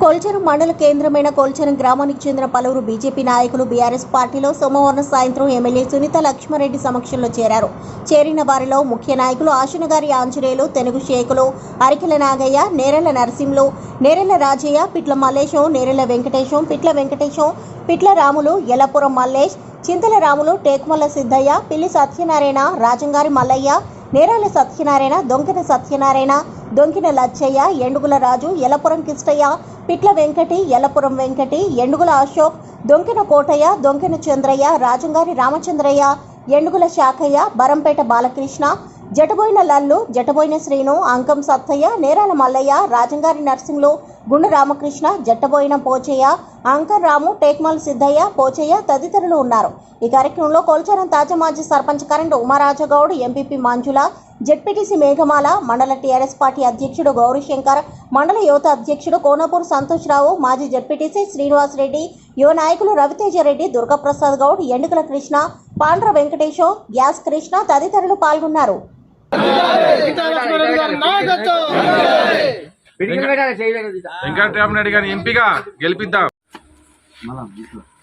కోల్చెరం మండల కేంద్రమైన కోల్చెరం గ్రామానికి చెందిన పలువురు బీజేపీ నాయకులు బీఆర్ఎస్ పార్టీలో సోమవారం సాయంత్రం ఎమ్మెల్యే సునీత లక్ష్మారెడ్డి సమక్షంలో చేరారు. చేరిన వారిలో ముఖ్య నాయకులు ఆశనగారి ఆంజనేయులు తెనుగు షేకులు అరికెల నాగయ్య నేరెల నరసింహులు నేరెల రాజయ్య పిట్ల మల్లేశం నేరెల వెంకటేశం పిట్ల వెంకటేశం పిట్ల రాములు ఎల్లపురం మల్లేష్ చింతల రాములు టేకుమల్ల సిద్ధయ్య పిల్లి సత్యనారాయణ రాజంగారి మల్లయ్య నేరాల సత్యనారాయణ దొంకిన సత్యనారాయణ దొంకిన లచ్చయ్య ఎండుగుల రాజు ఎలపురం కిష్టయ్య పిట్ల వెంకటి ఎలపురం వెంకటి ఎండుగుల అశోక్ దొంకిన కోటయ్య దొంకిన చంద్రయ్య రాజంగారి రామచంద్రయ్య ఎండుగుల శాఖయ్య బరంపేట బాలకృష్ణ జటబోయిన లల్లు జటబోయిన శ్రీను అంకం సత్తయ్య నేరాల మల్లయ్య రాజంగారి నర్సింగ్లు గుండు రామకృష్ణ జట్టబోయిన పోచయ్య అంకర్ రాము టేక్మాల్ సిద్ధయ్య పోచయ్య తదితరులు ఉన్నారు. ఈ కార్యక్రమంలో కోల్చారం తాజా మాజీ sarpanch current Umarajagoud MPP Manjula ZPTC Meghamala మండల టీఆర్ఎస్ పార్టీ అధ్యక్షుడు గౌరీశంకర్ మండల యువత అధ్యక్షుడు కోనపూర్ సంతోష్ రావు మాజీ జెడ్పీటీసీ శ్రీనివాస్ రెడ్డి యువ నాయకులు రవితేజ రెడ్డి దుర్గాప్రసాద్ గౌడ్ ఎండుకల కృష్ణ పాండ్ర వెంకటేశం గ్యాస్ కృష్ణ తదితరులు పాల్గొన్నారు. వెంకటరామరెడ్డి గారిని ఎంపీగా గెలిపిద్దాం.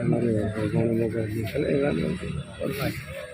हमारे भगवान में चले